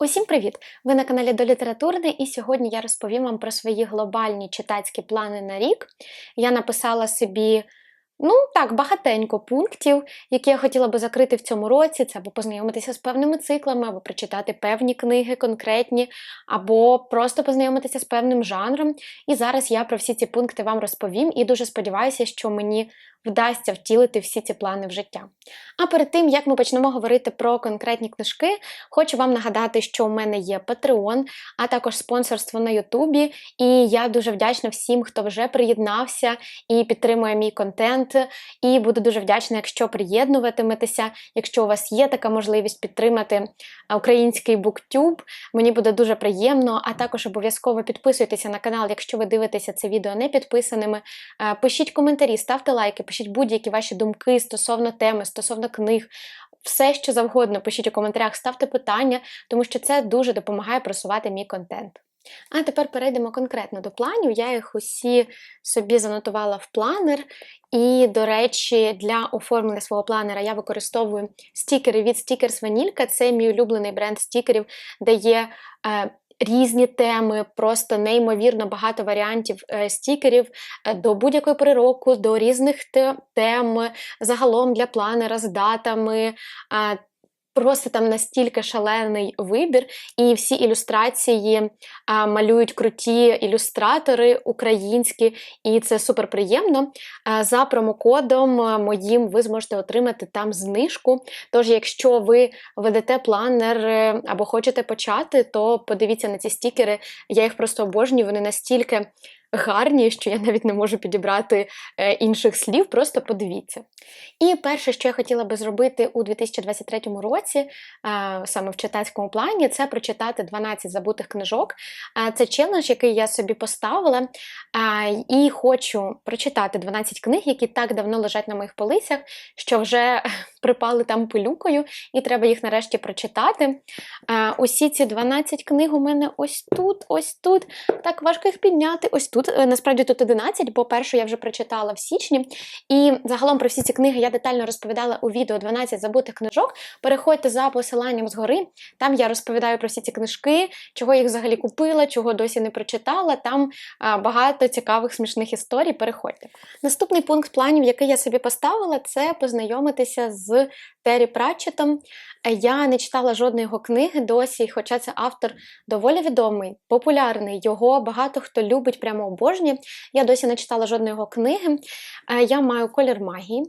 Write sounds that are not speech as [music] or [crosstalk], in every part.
Усім привіт! Ви на каналі Долітературний і сьогодні я розповім вам про свої глобальні читацькі плани на рік. Я написала собі. Ну, так, багатенько пунктів, які я хотіла би закрити в цьому році, це або познайомитися з певними циклами, або прочитати певні книги конкретні, або просто познайомитися з певним жанром. І зараз я про всі ці пункти вам розповім і дуже сподіваюся, що мені вдасться втілити всі ці плани в життя. А перед тим, як ми почнемо говорити про конкретні книжки, хочу вам нагадати, що у мене є Patreon, а також спонсорство на Ютубі. І я дуже вдячна всім, хто вже приєднався і підтримує мій контент. І буду дуже вдячна, якщо приєднуватиметеся, якщо у вас є така можливість підтримати український буктюб. Мені буде дуже приємно, а також обов'язково підписуйтеся на канал, якщо ви дивитеся це відео не підписаними. Пишіть коментарі, ставте лайки, пишіть будь-які ваші думки стосовно теми, стосовно книг. Все, що завгодно, пишіть у коментарях, ставте питання, тому що це дуже допомагає просувати мій контент. А тепер перейдемо конкретно до планів. Я їх усі собі занотувала в планер. І, до речі, для оформлення свого планера я використовую стікери від Stickers Vanilka. Це мій улюблений бренд стікерів, де є. Е, Різні теми, просто неймовірно багато варіантів е, стікерів е, до будь-якої пори року, до різних тем, загалом для планера з датами. Е, Просто там настільки шалений вибір, і всі ілюстрації а, малюють круті ілюстратори українські, і це супер приємно. А, за промокодом моїм ви зможете отримати там знижку. Тож, якщо ви ведете планер е, або хочете почати, то подивіться на ці стікери. Я їх просто обожнюю, вони настільки гарні, що я навіть не можу підібрати е, інших слів, просто подивіться. І перше, що я хотіла би зробити у 2023 році, е, саме в читацькому плані, це прочитати 12 забутих книжок. Е, це челендж, який я собі поставила. І хочу прочитати 12 книг, які так давно лежать на моїх полицях, що вже [laughs] припали там пилюкою, і треба їх нарешті прочитати. Усі ці 12 книг у мене ось тут, ось тут. Так важко їх підняти. ось тут тут е, насправді тут 11, бо першу я вже прочитала в січні. І загалом про всі ці книги я детально розповідала у відео 12 забутих книжок. Переходьте за посиланням згори. Там я розповідаю про всі ці книжки, чого їх взагалі купила, чого досі не прочитала. Там багато цікавих смішних історій. Переходьте. Наступний пункт планів, який я собі поставила, це познайомитися з Террі Пратчетом. Я не читала жодної його книги досі, хоча це автор доволі відомий, популярний. Його багато хто любить, прямо обожнює. Я досі не читала жодної його книги. Я маю колір магії.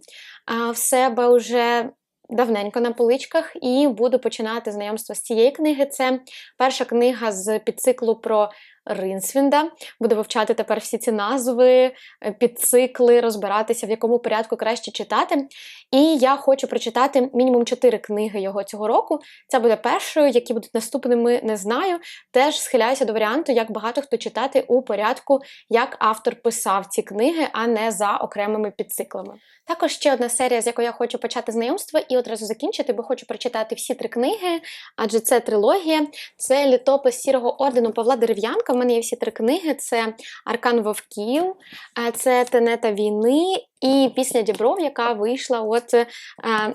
В себе вже. Давненько на поличках, і буду починати знайомство з цієї книги. Це перша книга з підциклу про Ринсвінда. Буду вивчати тепер всі ці назви, е, підцикли, розбиратися, в якому порядку краще читати. І я хочу прочитати мінімум чотири книги його цього року. Це буде першою, які будуть наступними, не знаю. Теж схиляюся до варіанту, як багато хто читати у порядку, як автор писав ці книги, а не за окремими підциклами. Також ще одна серія, з якою я хочу почати знайомство і одразу закінчити, бо хочу прочитати всі три книги, адже це трилогія, це літопис сірого ордену Павла Дерев'янка мене є всі три книги: це Аркан Вовків, е, це Тенета війни і пісня Дібров, яка вийшла от е,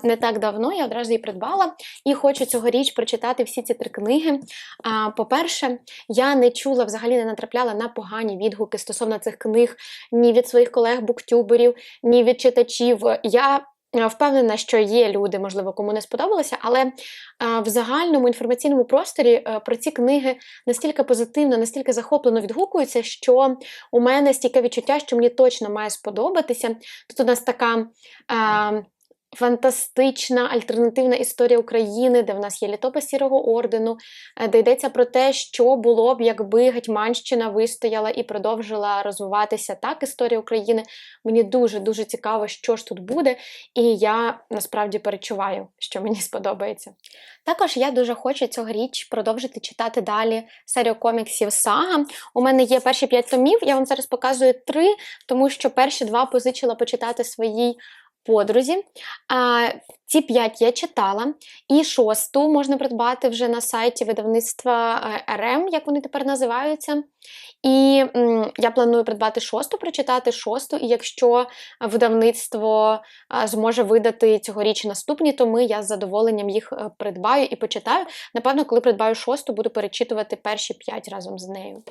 не так давно, я одразу її придбала. І хочу цьогоріч прочитати всі ці три книги. По-перше, я не чула, взагалі не натрапляла на погані відгуки стосовно цих книг ні від своїх колег-буктюберів, ні від читачів. Я Е, впевнена, що є люди, можливо, кому не сподобалося, але е, в загальному інформаційному просторі е, про ці книги настільки позитивно, настільки захоплено відгукуються, що у мене стільки відчуття, що мені точно має сподобатися. Тут у нас така фантастична альтернативна історія України, де в нас є літопис Сірого ордену, е, де йдеться про те, що було б, якби Гетьманщина вистояла і продовжила розвиватися так історія України. Мені дуже-дуже цікаво, що ж тут буде, і я насправді перечуваю, що мені сподобається. Також я дуже хочу цьогоріч продовжити читати далі серію коміксів Сага. У мене є перші п'ять томів, я вам зараз показую три, тому що перші два позичила почитати своїй подрузі. Ці п'ять я читала, і шосту можна придбати вже на сайті видавництва е, РМ, як вони тепер називаються. І я планую придбати шосту, прочитати шосту, і якщо видавництво зможе видати цьогоріч наступні томи, я з задоволенням їх е, придбаю і почитаю. Напевно, коли придбаю шосту, буду перечитувати перші п'ять разом з нею.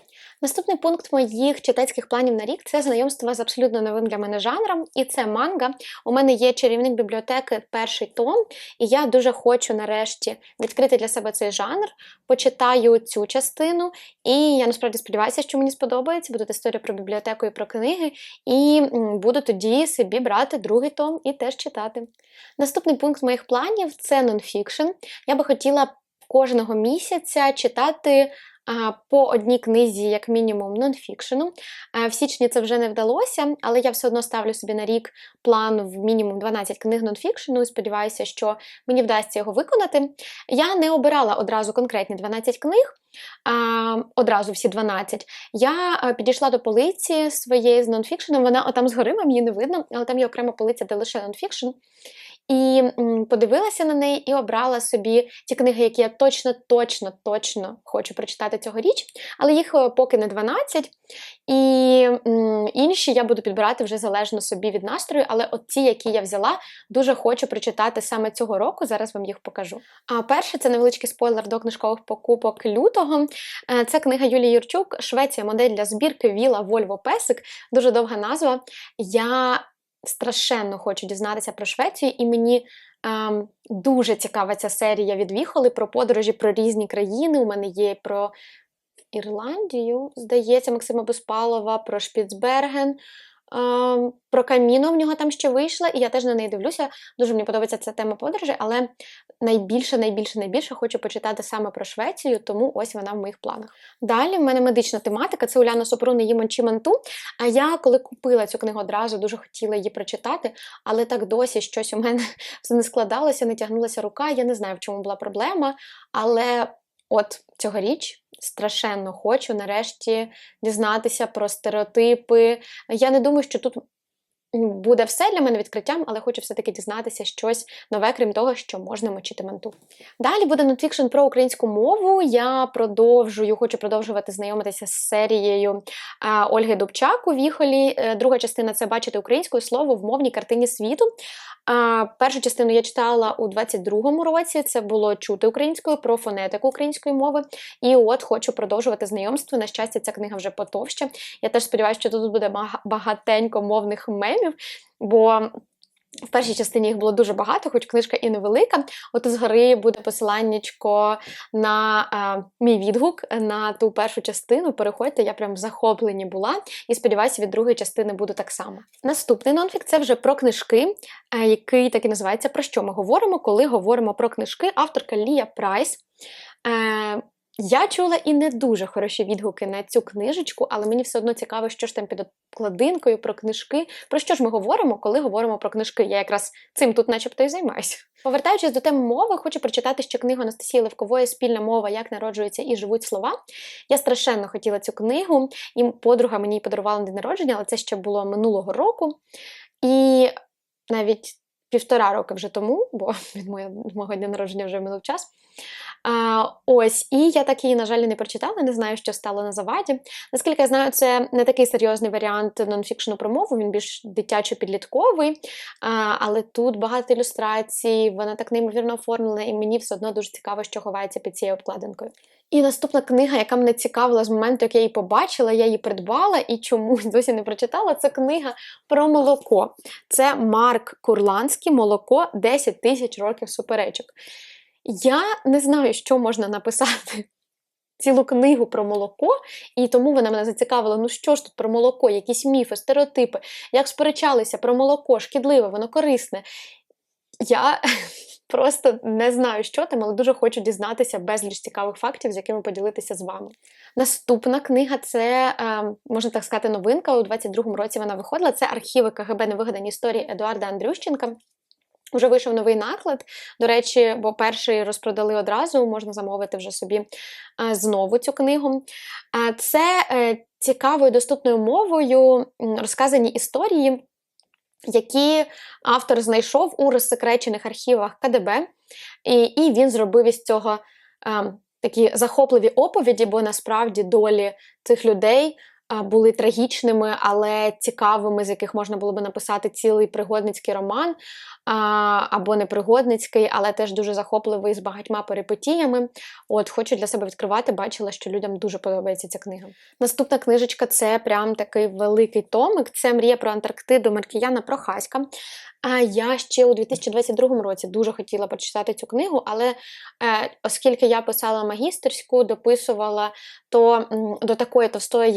Наступний пункт моїх читацьких планів на рік це знайомство з абсолютно новим для мене жанром, і це манга. У мене є чарівник бібліотеки перший том, і я дуже хочу нарешті відкрити для себе цей жанр, почитаю цю частину, і я насправді сподіваюся, що мені сподобається. Буде історія про бібліотеку і про книги, і буду тоді собі брати другий том і теж читати. Наступний пункт моїх планів це нонфікшн. Я би хотіла кожного місяця читати. По одній книзі, як мінімум, нонфікшену. Е, В січні це вже не вдалося, але я все одно ставлю собі на рік план в мінімум 12 книг нонфікшену і сподіваюся, що мені вдасться його виконати. Я не обирала одразу конкретні 12 книг, одразу всі 12. Я е, підійшла до полиці своєї з нонфікшеном, вона отам згори, вам її не видно, але там є окрема полиця, де лише нонфікшн. І подивилася на неї і обрала собі ті книги, які я точно, точно, точно хочу прочитати цьогоріч, але їх е, поки не 12. І інші я буду підбирати вже залежно собі від настрою, але от ті, які я взяла, дуже хочу прочитати саме цього року. Зараз вам їх покажу. А перше це невеличкий спойлер до книжкових покупок лютого. Е, Це книга Юлії Юрчук Швеція, модель для збірки Віла Вольво Песик. Дуже довга назва. Я страшенно хочу дізнатися про Швецію, і мені ем, дуже цікава ця серія від Віхоли про подорожі про різні країни. У мене є про Ірландію, здається, Максима Беспалова, про Шпіцберген. Про каміно в нього там ще вийшла, і я теж на неї дивлюся. Дуже мені подобається ця тема подорожі, але найбільше, найбільше, найбільше хочу почитати саме про Швецію, тому ось вона в моїх планах. Далі в мене медична тематика це Уляна Супрун і Їмон Чіманту. А я, коли купила цю книгу одразу, дуже хотіла її прочитати, але так досі щось у мене все [laughs] не складалося, не тягнулася рука. Я не знаю, в чому була проблема. Але от цьогоріч страшенно хочу нарешті дізнатися про стереотипи. Я не думаю, що тут буде все для мене відкриттям, але хочу все-таки дізнатися щось нове, крім того, що можна мочити манту. Далі буде нонфікшн про українську мову. Я продовжую, хочу продовжувати знайомитися з серією Ольги Дубчак у Віхолі. Е, Друга частина це бачити українською слово в мовній картині світу. Першу частину я читала у 22-му році. Це було чути українською про фонетику української мови. І от хочу продовжувати знайомство. На щастя, ця книга вже потовща. Я теж сподіваюся, що тут буде багатенько мовних мемів, бо. В першій частині їх було дуже багато, хоч книжка і невелика. От згори буде посиланнячко на е, мій відгук на ту першу частину. Переходьте, я прям в захопленні була і сподіваюся, від другої частини буду так само. Наступний нонфік це вже про книжки, е, який так і називається Про що ми говоримо, коли говоримо про книжки. Авторка Лія Прайс. Е, я чула і не дуже хороші відгуки на цю книжечку, але мені все одно цікаво, що ж там під обкладинкою про книжки. Про що ж ми говоримо, коли говоримо про книжки? Я якраз цим тут, начебто, і займаюся. Повертаючись до теми мови, хочу прочитати ще книгу Анастасії Левкової Спільна мова, як народжуються і живуть слова. Я страшенно хотіла цю книгу, і подруга мені подарувала на день народження, але це ще було минулого року. І навіть півтора роки вже тому, бо [laughs] від мого дня народження вже минув час. А, ось, і я так її, на жаль, не прочитала, не знаю, що стало на заваді. Наскільки я знаю, це не такий серйозний варіант нонфікшну про мову, він більш дитячо-підлітковий, але тут багато ілюстрацій, вона так неймовірно оформлена, і мені все одно дуже цікаво, що ховається під цією обкладинкою. І наступна книга, яка мене цікавила з моменту, як я її побачила, я її придбала і чомусь досі не прочитала, це книга про молоко. Це Марк Курланський молоко 10 тисяч років суперечок. Я не знаю, що можна написати. [laughs] Цілу книгу про молоко, і тому вона мене зацікавила. Ну що ж тут про молоко, якісь міфи, стереотипи, як сперечалися про молоко, шкідливе, воно корисне. Я [laughs] просто не знаю, що там, але дуже хочу дізнатися безліч цікавих фактів, з якими поділитися з вами. Наступна книга це, е, можна так сказати, новинка. У 22-му році вона виходила. Це архіви КГБ Невигадані історії Едуарда Андрющенка. Уже вийшов новий наклад. До речі, бо перший розпродали одразу, можна замовити вже собі е, знову цю книгу. Це е, цікавою доступною мовою розказані історії які автор знайшов у розсекречених архівах КДБ, і і він зробив із цього е, такі захопливі оповіді, бо насправді долі цих людей були трагічними, але цікавими, з яких можна було би написати цілий пригодницький роман, або не пригодницький, але теж дуже захопливий з багатьма перипетіями. От, хочу для себе відкривати, бачила, що людям дуже подобається ця книга. Наступна книжечка це прям такий великий томик. Це мрія про Антарктиду Маркіяна Прохаська. А я ще у 2022 році дуже хотіла прочитати цю книгу, але е, оскільки я писала магістерську, дописувала, то до такої товстої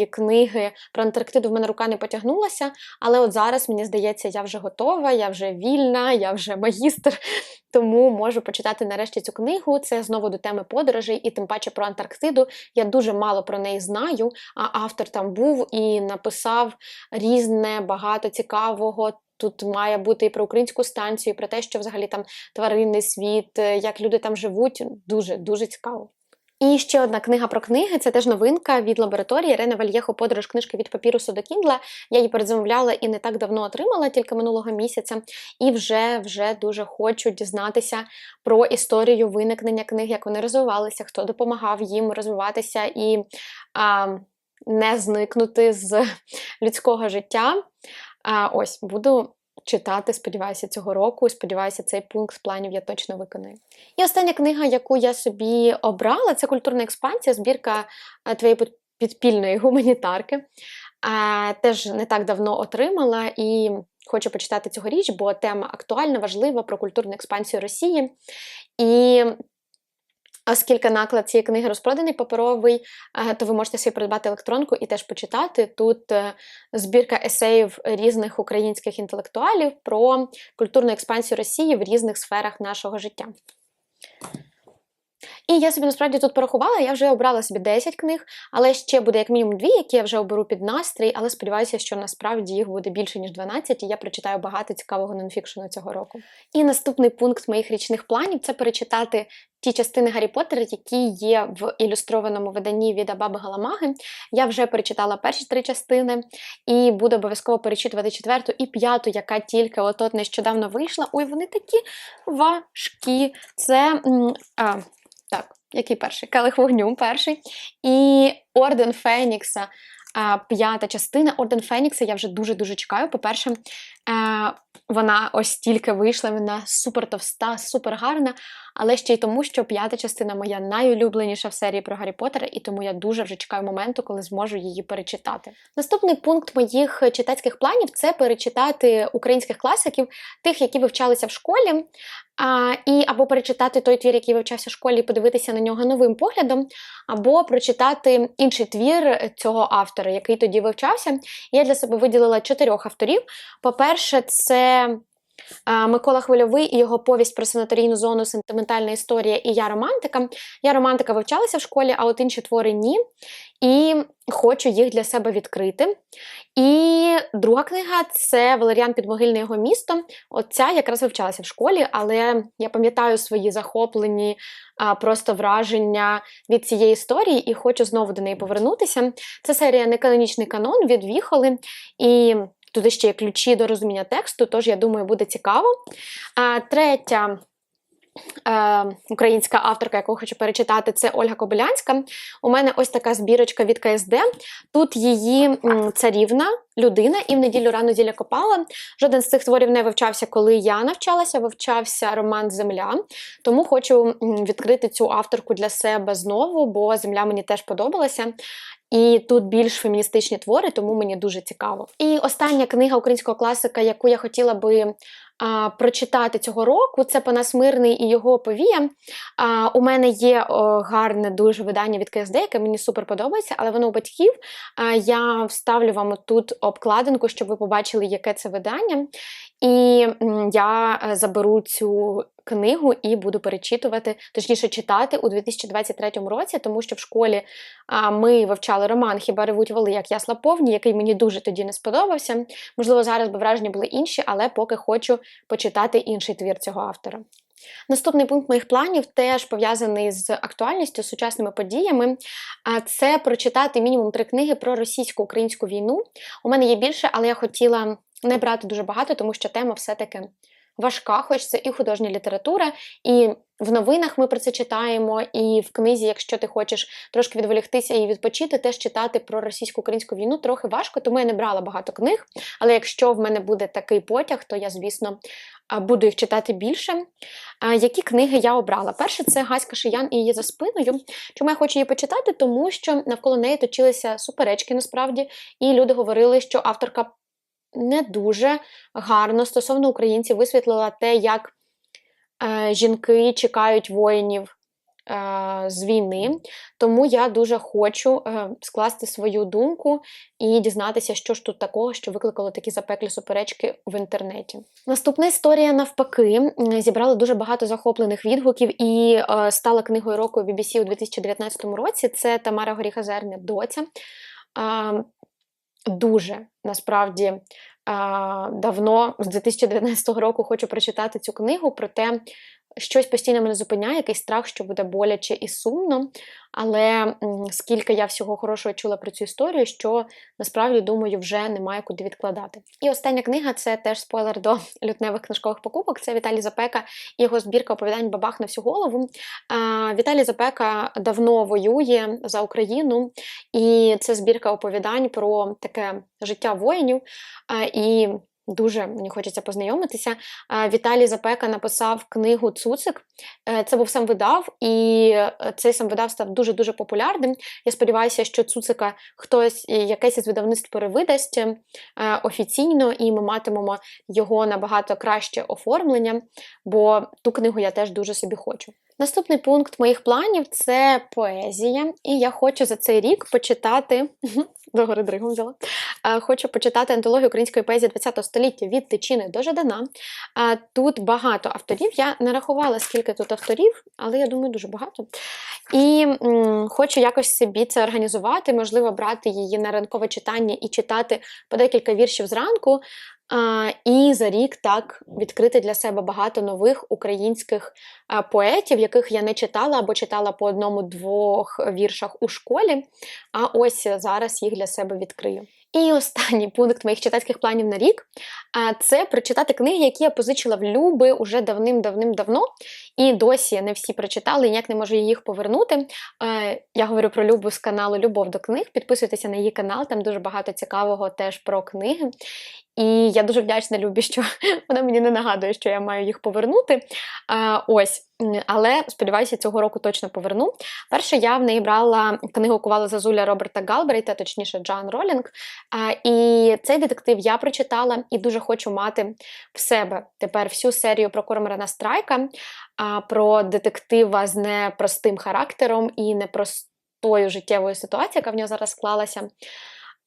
книги про Антарктиду в мене рука не потягнулася. Але от зараз мені здається, я вже готова, я вже вільна, я вже магістр, [laughs] тому можу почитати нарешті цю книгу. Це знову до теми подорожей, і тим паче про Антарктиду. Я дуже мало про неї знаю. А автор там був і написав різне, багато цікавого. Тут має бути і про українську станцію, і про те, що взагалі там тваринний світ, е, як люди там живуть. Дуже дуже цікаво. І ще одна книга про книги це теж новинка від лабораторії Ірена Вальєхо Подорож книжки від папірусу до Кіндла. Я її передзамовляла і не так давно отримала, тільки минулого місяця. І вже вже дуже хочу дізнатися про історію виникнення книг, як вони розвивалися, хто допомагав їм розвиватися і а, не зникнути з людського життя. А, Ось буду читати, сподіваюся, цього року. Сподіваюся, цей пункт планів я точно виконаю. І остання книга, яку я собі обрала, це культурна експансія, збірка е, твоєї підпільної гуманітарки. Теж не так давно отримала і хочу почитати цьогоріч, бо тема актуальна, важлива про культурну експансію Росії. І Оскільки наклад цієї книги розпроданий паперовий, е, то ви можете собі придбати електронку і теж почитати. Тут е, збірка есеїв різних українських інтелектуалів про культурну експансію Росії в різних сферах нашого життя. І я собі насправді тут порахувала, я вже обрала собі 10 книг, але ще буде як мінімум дві, які я вже оберу під настрій, але сподіваюся, що насправді їх буде більше, ніж 12, і я прочитаю багато цікавого нонфікшену цього року. І наступний пункт моїх річних планів це перечитати ті частини Гаррі Поттера, які є в ілюстрованому виданні від Абаби Галамаги. Я вже перечитала перші три частини і буду обов'язково перечитувати четверту і п'яту, яка тільки от-от нещодавно вийшла. Ой, вони такі важкі. Це. А, так, який перший? Келих вогню перший. І Орден Фенікса. П'ята частина Орден Фенікса я вже дуже-дуже чекаю. По-перше, вона ось тільки вийшла, вона супер товста, супер гарна, але ще й тому, що п'ята частина моя найулюбленіша в серії про Гаррі Поттера, і тому я дуже вже чекаю моменту, коли зможу її перечитати. Наступний пункт моїх читацьких планів це перечитати українських класиків, тих, які вивчалися в школі, а, І або перечитати той твір, який вивчався в школі, і подивитися на нього новим поглядом, або прочитати інший твір цього автора, який тоді вивчався. Я для себе виділила чотирьох авторів. По-перше, це Микола Хвильовий і його повість про санаторійну зону, сентиментальна історія і я романтика. Я романтика вивчалася в школі, а от інші твори ні. І хочу їх для себе відкрити. І друга книга це Валеріан Підмогильне його місто. Оця якраз вивчалася в школі, але я пам'ятаю свої захоплені просто враження від цієї історії і хочу знову до неї повернутися. Це серія Неканонічний канон від Віхоли. І Туди ще є ключі до розуміння тексту, тож, я думаю, буде цікаво. А, Третя. Е, українська авторка, яку хочу перечитати, це Ольга Кобилянська. У мене ось така збірочка від КСД. Тут її царівна людина, і в неділю рано зілля копала. Жоден з цих творів не вивчався, коли я навчалася, вивчався роман Земля. Тому хочу відкрити цю авторку для себе знову, бо земля мені теж подобалася. І тут більш феміністичні твори, тому мені дуже цікаво. І остання книга українського класика, яку я хотіла би а, прочитати цього року, це Панас Мирний і його повія. А, У мене є о, гарне дуже видання від КСД, яке мені супер подобається, але воно у батьків. А, Я вставлю вам тут обкладинку, щоб ви побачили, яке це видання. І я е, заберу цю книгу і буду перечитувати, точніше читати у 2023 році, тому що в школі ми вивчали роман Хіба ревуть воли, як ясла повні, який мені дуже тоді не сподобався. Можливо, зараз би враження були інші, але поки хочу почитати інший твір цього автора. Наступний пункт моїх планів теж пов'язаний з актуальністю, з сучасними подіями. Це прочитати мінімум три книги про російсько-українську війну. У мене є більше, але я хотіла не брати дуже багато, тому що тема все-таки важка, хоч це і художня література, і в новинах ми про це читаємо, і в книзі, якщо ти хочеш трошки відволіктися і відпочити, теж читати про російсько-українську війну трохи важко, тому я не брала багато книг. Але якщо в мене буде такий потяг, то я, звісно, буду їх читати більше. Які книги я обрала? Перше, це Гаська Шиян і її за спиною. Чому я хочу її почитати? Тому що навколо неї точилися суперечки насправді, і люди говорили, що авторка не дуже гарно стосовно українців висвітлила те, як е, жінки чекають воїнів е, з війни. Тому я дуже хочу е, скласти свою думку і дізнатися, що ж тут такого, що викликало такі запеклі суперечки в інтернеті. Наступна історія, навпаки, зібрала дуже багато захоплених відгуків і е, стала книгою року BBC у 2019 році. Це Тамара Горіха Зерня Доця. Е, дуже насправді давно, з 2019 року, хочу прочитати цю книгу, проте щось постійно мене зупиняє, якийсь страх, що буде боляче і сумно. Але скільки я всього хорошого чула про цю історію, що насправді думаю, вже немає куди відкладати. І остання книга це теж спойлер до лютневих книжкових покупок. Це Віталій Запека і його збірка оповідань Бабах на всю голову. Віталій Запека давно воює за Україну, і це збірка оповідань про таке життя воїнів. І Дуже мені хочеться познайомитися. Віталій Запека написав книгу Цуцик. Е, це був сам видав, і е, цей сам видав став дуже-дуже популярним. Я сподіваюся, що Цуцика хтось якесь із видавництв перевидасть е, офіційно, і ми матимемо його набагато краще оформлення, бо ту книгу я теж дуже собі хочу. Наступний пункт моїх планів це поезія, і я хочу за цей рік почитати [laughs] догори дригом взяла. Хочу почитати антологію української поезії ХХ століття від Тичини до Жадана. Тут багато авторів. Я не рахувала, скільки тут авторів, але я думаю, дуже багато. І хочу якось собі це організувати, можливо, брати її на ранкове читання і читати по декілька віршів зранку. І за рік так відкрити для себе багато нових українських поетів, яких я не читала або читала по одному-двох віршах у школі. А ось зараз їх для себе відкрию. І останній пункт моїх читацьких планів на рік це прочитати книги, які я позичила в Люби уже давним-давним-давно. І досі не всі прочитали, ніяк не можу їх повернути. Е, я говорю про Любу з каналу Любов до книг. Підписуйтеся на її канал, там дуже багато цікавого теж про книги. І я дуже вдячна Любі, що [laughs] вона мені не нагадує, що я маю їх повернути. А, Ось, але сподіваюся, цього року точно поверну. Перше, я в неї брала книгу Кувала Зазуля Роберта Галбрейта, точніше, Джан Ролінг. І цей детектив я прочитала і дуже хочу мати в себе тепер всю серію про Корморана Страйка, про детектива з непростим характером і непростою життєвою ситуацією, яка в нього зараз склалася.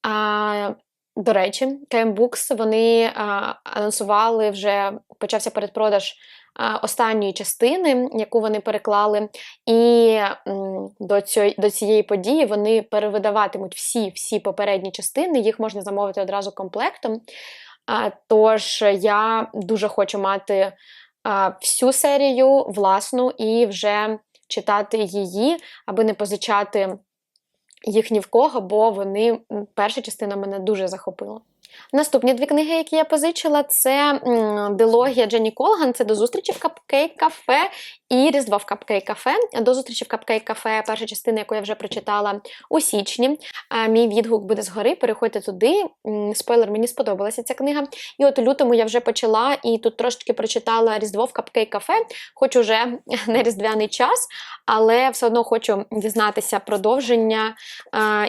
А, до речі, KM вони а, анонсували вже почався передпродаж а, останньої частини, яку вони переклали. І м, до, цього, до цієї події вони перевидаватимуть всі всі попередні частини, їх можна замовити одразу комплектом. А, Тож я дуже хочу мати всю серію власну і вже читати її, аби не позичати їх ні в кого, бо вони перша частина мене дуже захопила. Наступні дві книги, які я позичила, це дилогія Дженні Колган. Це до зустрічі в Капкейк кафе і Різдво в Капкейк кафе. До зустрічі в Капкейк кафе, перша частина, яку я вже прочитала у січні. Мій відгук буде згори. Переходьте туди. Спойлер, мені сподобалася ця книга. І от у лютому я вже почала і тут трошки прочитала Різдво в Капкейк кафе. Хоч уже [laughs] не різдвяний час, але все одно хочу дізнатися продовження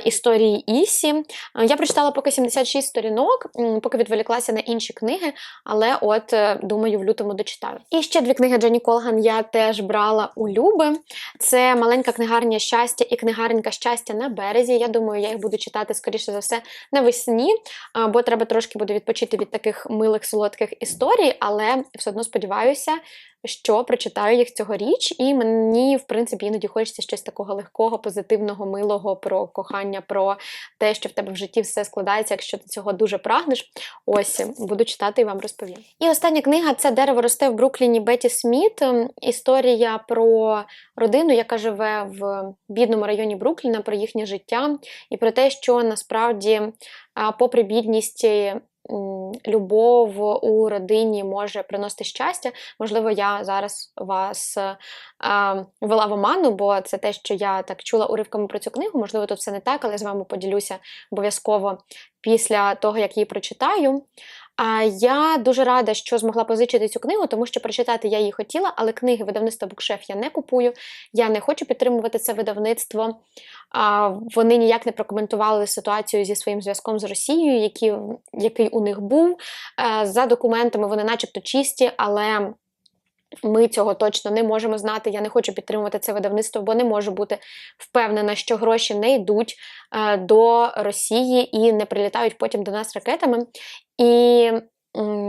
історії Ісі. Я прочитала поки 76 сторінок книжок, поки відволіклася на інші книги, але от е, думаю, в лютому дочитаю. І ще дві книги Дженні Колган я теж брала у Люби. Це маленька книгарня щастя і книгаренька щастя на березі. Я думаю, я їх буду читати, скоріше за все, навесні, бо треба трошки буде відпочити від таких милих солодких історій, але все одно сподіваюся, що прочитаю їх цьогоріч, і мені, в принципі, іноді хочеться щось такого легкого, позитивного, милого про кохання, про те, що в тебе в житті все складається, якщо ти цього дуже прагнеш. Ось буду читати і вам розповім. І остання книга це дерево росте в Брукліні Беті Сміт. Історія про родину, яка живе в бідному районі Брукліна, про їхнє життя і про те, що насправді, попри бідність любов у родині може приносити щастя. Можливо, я зараз вас е, е, вела в оману, бо це те, що я так чула уривками про цю книгу. Можливо, тут все не так, але я з вами поділюся обов'язково після того, як її прочитаю. Я дуже рада, що змогла позичити цю книгу, тому що прочитати я її хотіла, але книги видавництва Букшеф я не купую. Я не хочу підтримувати це видавництво. Вони ніяк не прокоментували ситуацію зі своїм зв'язком з Росією, який, який у них був. Е, За документами вони, начебто, чисті, але. Ми цього точно не можемо знати. Я не хочу підтримувати це видавництво, бо не можу бути впевнена, що гроші не йдуть е, до Росії і не прилітають потім до нас ракетами. І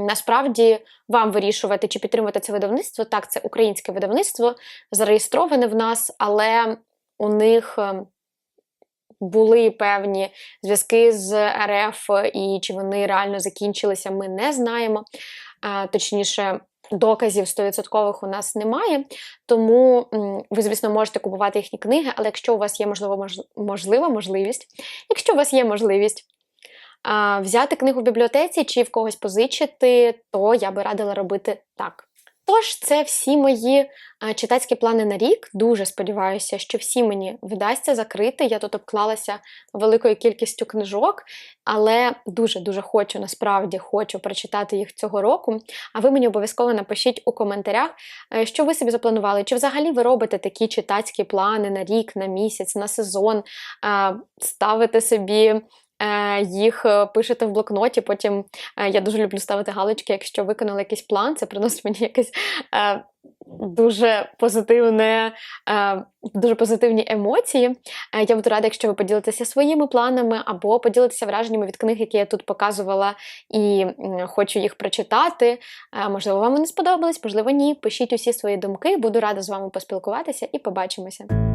насправді вам вирішувати, чи підтримувати це видавництво. Так, це українське видавництво, зареєстроване в нас, але у них. е, Були певні зв'язки з РФ, і чи вони реально закінчилися, ми не знаємо. Точніше, доказів 100% у нас немає. Тому ви, звісно, можете купувати їхні книги, але якщо у вас є можливо, мож, можлива можливість, якщо у вас є можливість а, взяти книгу в бібліотеці чи в когось позичити, то я би радила робити так. Тож, це всі мої читацькі плани на рік. Дуже сподіваюся, що всі мені вдасться закрити. Я тут обклалася великою кількістю книжок, але дуже-дуже хочу, насправді хочу прочитати їх цього року. А ви мені обов'язково напишіть у коментарях, е, що ви собі запланували, чи взагалі ви робите такі читацькі плани на рік, на місяць, на сезон, ставите собі. Е, Їх е, пишете в блокноті, потім е, я дуже люблю ставити галочки, якщо виконали якийсь план, це приносить мені якесь дуже позитивне, дуже позитивні емоції. Я буду рада, якщо ви поділитеся своїми планами або поділитеся враженнями від книг, які я тут показувала, і хочу їх прочитати. Можливо, вам вони сподобались, можливо, ні. Пишіть усі свої думки. Буду рада з вами поспілкуватися і побачимося.